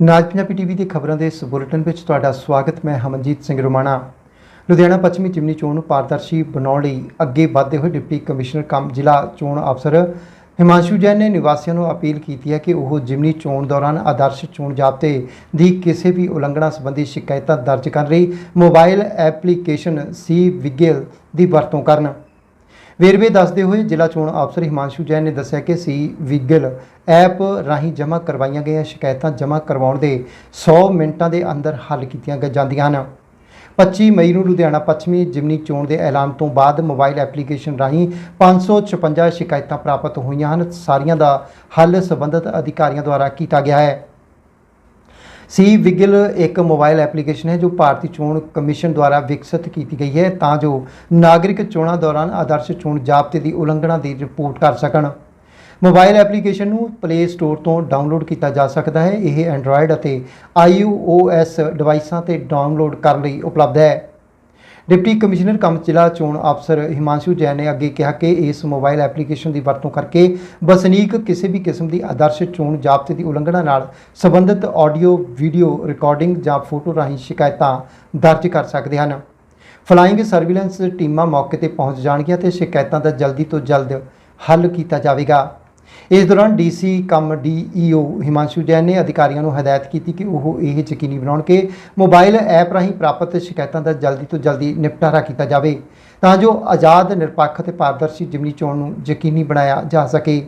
ਨਾਜ Punjabi TV ਦੇ ਖਬਰਾਂ ਦੇ ਇਸ ਬੁਲੇਟਿਨ ਵਿੱਚ ਤੁਹਾਡਾ ਸਵਾਗਤ, ਮੈਂ ਹਮਨਜੀਤ ਸਿੰਘ ਰੋਮਾਣਾ। ਲੁਧਿਆਣਾ ਪੱਛਮੀ ਜਿਮਨੀ ਚੋਣ ਨੂੰ ਪਾਰਦਰਸ਼ੀ ਬਣਾਉਣ ਲਈ ਅੱਗੇ ਵਧਦੇ ਹੋਏ ਡਿਪਟੀ ਕਮਿਸ਼ਨਰ ਕਮ, ਜ਼ਿਲ੍ਹਾ ਚੋਣ ਅਫਸਰ ਹਿਮਾਂਸ਼ੂ ਜੈਨ ਨੇ ਨਿਵਾਸੀਆਂ ਨੂੰ ਅਪੀਲ ਕੀਤੀ ਹੈ ਕਿ ਉਹ ਜਿਮਨੀ ਚੋਣ ਦੌਰਾਨ ਆਦਰਸ਼ ਚੋਣ ਜ਼ਾਬਤੇ ਦੀ ਕਿਸੇ ਵੀ ਉਲੰਘਣਾ ਸੰਬੰਧੀ ਸ਼ਿਕਾਇਤਾਂ ਦਰਜ ਕਰਨ ਲਈ ਮੋਬਾਈਲ ਐਪਲੀਕੇਸ਼ਨ ਸੀ ਵਿਗਿਲ ਦੀ ਵਰਤੋਂ ਕਰਨ। ਵੇਰਵੇ ਦੱਸਦੇ ਹੋਏ ਜ਼ਿਲ੍ਹਾ ਚੋਣ ਅਫਸਰ ਹਿਮਾਂਸ਼ੂ ਜੈਨ ਨੇ ਦੱਸਿਆ ਕਿ ਸੀ ਵਿਗਲ ਐਪ ਰਾਹੀਂ ਜਮ੍ਹਾਂ ਕਰਵਾਈਆਂ ਗਈਆਂ ਸ਼ਿਕਾਇਤਾਂ ਜਮ੍ਹਾਂ ਕਰਵਾਉਣ ਦੇ 100 ਮਿੰਟਾਂ ਦੇ ਅੰਦਰ ਹੱਲ ਕੀਤੀਆਂ ਜਾਂਦੀਆਂ ਹਨ। 25 ਮਈ ਨੂੰ ਲੁਧਿਆਣਾ ਪੱਛਮੀ ਜਿਮਨੀ ਚੋਣ ਦੇ ਐਲਾਨ ਤੋਂ ਬਾਅਦ ਮੋਬਾਈਲ ਐਪਲੀਕੇਸ਼ਨ ਰਾਹੀਂ 556 ਸ਼ਿਕਾਇਤਾਂ ਪ੍ਰਾਪਤ ਹੋਈਆਂ ਹਨ। ਸਾਰੀਆਂ ਦਾ ਹੱਲ ਸੰਬੰਧਿਤ ਅਧਿਕਾਰੀਆਂ ਦੁਆਰਾ ਕੀਤਾ ਗਿਆ ਹੈ। ਸੀ ਵਿਗਿਲ ਇੱਕ ਮੋਬਾਈਲ ਐਪਲੀਕੇਸ਼ਨ ਹੈ ਜੋ ਭਾਰਤੀ ਚੋਣ ਕਮਿਸ਼ਨ ਦੁਆਰਾ ਵਿਕਸਿਤ ਕੀਤੀ ਗਈ ਹੈ, ਤਾਂ ਜੋ ਨਾਗਰਿਕ ਚੋਣਾਂ ਦੌਰਾਨ ਆਦਰਸ਼ ਚੋਣ ਜ਼ਾਬਤੇ ਦੀ ਉਲੰਘਣਾ ਦੀ ਰਿਪੋਰਟ ਕਰ ਸਕਣ। ਮੋਬਾਈਲ ਐਪਲੀਕੇਸ਼ਨ ਨੂੰ ਪਲੇ ਸਟੋਰ ਤੋਂ ਡਾਊਨਲੋਡ ਕੀਤਾ ਜਾ ਸਕਦਾ ਹੈ। ਇਹ ਐਂਡਰੋਇਡ ਅਤੇ iOS ਡਿਵਾਈਸਾਂ ਤੇ ਡਾਊਨਲੋਡ ਕਰਨ ਲਈ ਉਪਲਬਧ ਹੈ। ਡਿਪਟੀ ਕਮਿਸ਼ਨਰ ਕਮ ਜ਼ਿਲ੍ਹਾ ਚੋਣ ਅਫਸਰ ਹਿਮਾਂਸ਼ੂ ਜੈਨ ਨੇ ਅੱਗੇ ਕਿਹਾ ਕਿ ਇਸ ਮੋਬਾਈਲ ਐਪਲੀਕੇਸ਼ਨ ਦੀ ਵਰਤੋਂ ਕਰਕੇ ਵਸਨੀਕ ਕਿਸੇ ਵੀ ਕਿਸਮ ਦੀ ਆਦਰਸ਼ ਚੋਣ ਜ਼ਾਬਤੇ ਦੀ ਉਲੰਘਣਾ ਨਾਲ ਸੰਬੰਧਿਤ ਆਡੀਓ, ਵੀਡੀਓ ਰਿਕਾਰਡਿੰਗ ਜਾਂ ਫੋਟੋ ਰਾਹੀਂ ਸ਼ਿਕਾਇਤਾਂ ਦਰਜ ਕਰ ਸਕਦੇ ਹਨ। ਫਲਾਈਂਗ ਸਰਵੀਲੈਂਸ ਟੀਮਾਂ ਮੌਕੇ ਤੇ ਪਹੁੰਚ ਜਾਣਗੀਆਂ ਤੇ ਸ਼ਿਕਾਇਤਾਂ ਦਾ ਜਲਦੀ ਤੋਂ ਜਲਦ ਹੱਲ ਕੀਤਾ ਜਾਵੇਗਾ। ਇਸ ਦੌਰਾਨ DC cum DEO Himanshu Jain ਨੇ ਅਧਿਕਾਰੀਆਂ ਨੂੰ ਹਦਾਇਤ ਕੀਤੀ ਕਿ ਉਹ ਇਹ ਯਕੀਨੀ ਬਣਾਉਣ ਕਿ ਮੋਬਾਈਲ ਐਪ ਰਾਹੀਂ ਪ੍ਰਾਪਤ ਸ਼ਿਕਾਇਤਾਂ ਦਾ ਜਲਦੀ ਤੋਂ ਜਲਦੀ ਨਿਪਟਾਰਾ ਕੀਤਾ ਜਾਵੇ ਤਾਂ ਜੋ ਆਜ਼ਾਦ, ਨਿਰਪੱਖ ਅਤੇ ਪਾਰਦਰਸ਼ੀ ਜਿਮਨੀ ਚੋਣ ਨੂੰ ਯਕੀਨੀ ਬਣਾਇਆ ਜਾ ਸਕੇ।